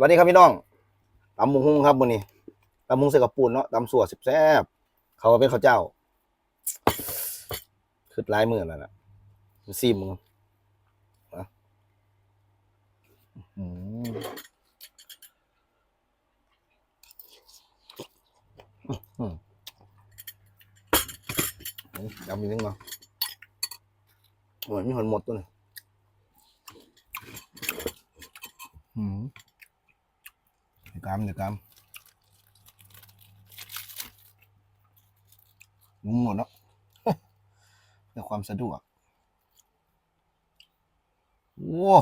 สวัสดีครับพี่น้องตำมุงฮุงครับวันนี้ตำมุงใส่กับปูนเนาะตำสัวสิบแซบเขาเป็นข้าวเจ้าคือลายมือแล้วนะมันซีมมึงนะอื้อหืออื้อหือยำอีกนิดมาเหมือนมีคนหมดตัวนึงอืม เดี๋ยวกามเดี๋ยวกามงุ้มหมดเนาะเพื่อความสะดวกว้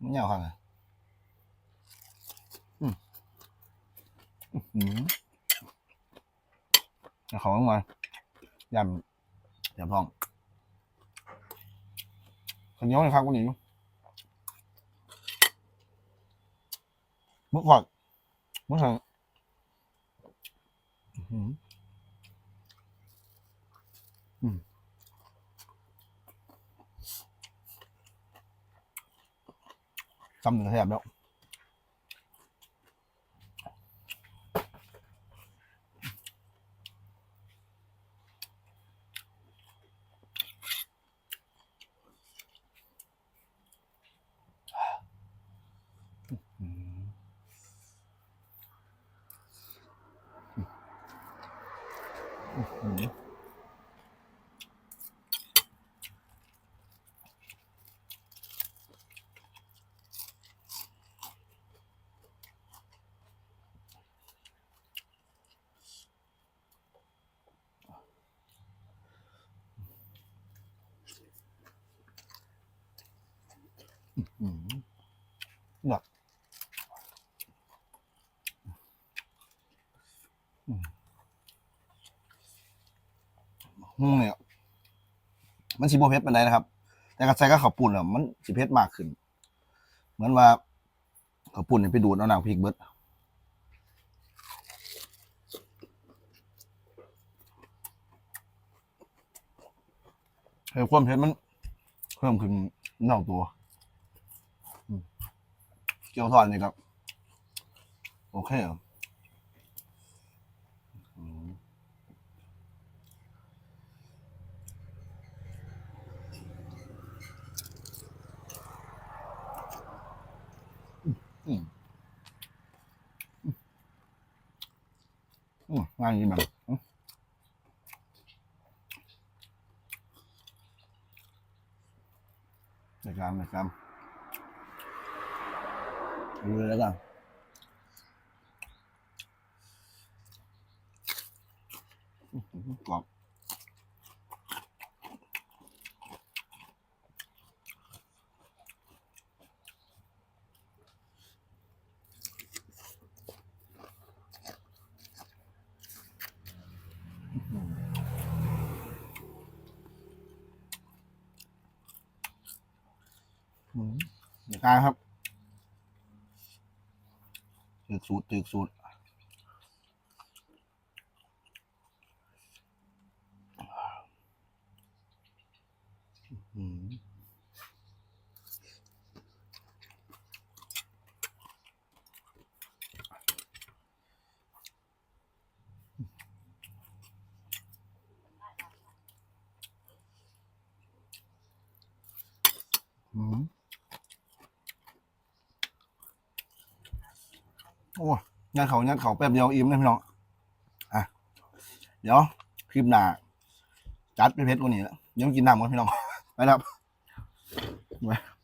มันยาวข้างอะอืมอื้อหือเอาของมายำยำทองคนเหนี้ยวเลยครับวันนี้ mức ngọt mức hàng Xăm đừng thèm đâu Ừ. อืมหนั กอื อืมเนี่ยมันสีโบเพชรเป็นไรนะครับ แต่กระใส่ก็ข้าวปุ่นอะมันสีเพชรมากขึ้น เหมือนว่าข้าวปุ่นเนี่ยไปดูดเอาหนังพริกเบิดให้ความเผ็ดมันเพิ่มขึ้นนอกตัว เกี๊ยวทอดนี่ครับ โอเคเหรออืมอืม อืมง่ายจริงแบบอืมเดี๋ยวกรามเดี๋ยวกรามดูเลยแล้วกันกรอบ เดี๋ยวกลางครับถือสูตรถือสูตรอืมอืม โอ้ยานเขายานเขาแป๊บเดียวอิ่มเลยพี่น้องอะเดี๋ยวคลิปหน้าจัดไปเพชรกว่านี้แล้วเดี๋ยวกินน้ำกันพี่น้องไปแล้วครับ